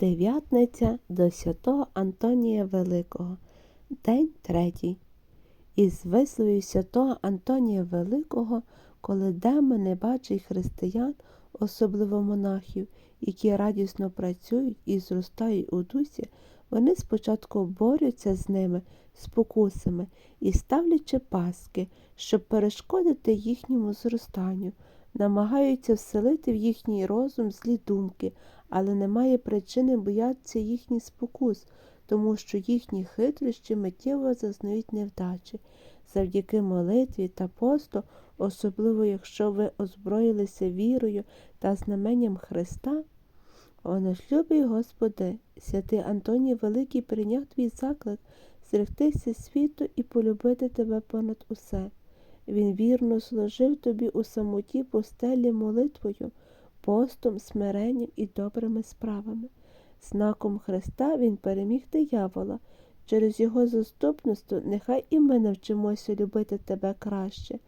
Дев'ятниця до святого Антонія Великого, день третій. Із висловів святого Антонія Великого, коли демони бачать християн, особливо монахів, які радісно працюють і зростають у дусі, вони спочатку борються з ними спокусами і ставлячи паски, щоб перешкодити їхньому зростанню, намагаються вселити в їхній розум злі думки, але немає причини боятися їхніх спокус, тому що їхні хитрощі миттєво зазнають невдачі. Завдяки молитві та посту, особливо якщо ви озброїлися вірою та знаменням Христа, о наш Господи, святий Антоній Великий прийняв твій заклик зректися світу і полюбити тебе понад усе. Він вірно служив тобі у самоті постелі молитвою, постом, смиренням і добрими справами. Знаком Христа Він переміг диявола. Через його заступництво нехай і ми навчимося любити тебе краще,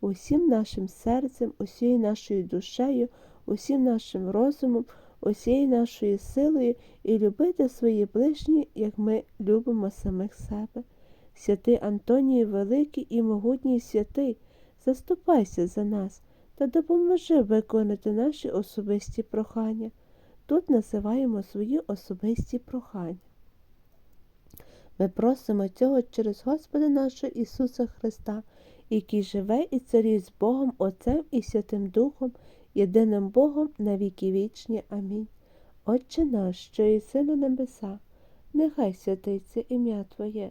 усім нашим серцем, усією нашою душею, усім нашим розумом, усією нашою силою і любити свої ближні, як ми любимо самих себе. Святий Антоній Великий і могутній святий, заступайся за нас та допоможи виконати наші особисті прохання. Тут називаємо свої особисті прохання. Ми просимо цього через Господа нашого Ісуса Христа, який живе і царює з Богом Отцем і Святим Духом, єдиним Богом на віки вічні. Амінь. Отче наш, що єси на небеса, нехай святиться ім'я Твоє,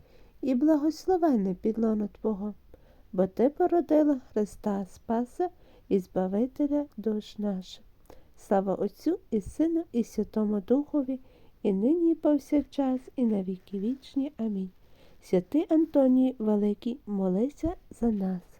і благословенне підлоно Твого, бо Ти породила Христа Спаса і Збавителя душ наших. Слава Отцю і Сину, і Святому Духові, і нині, і повсякчас, і на віки вічні. Амінь. Святий Антоній Великий, молися за нас.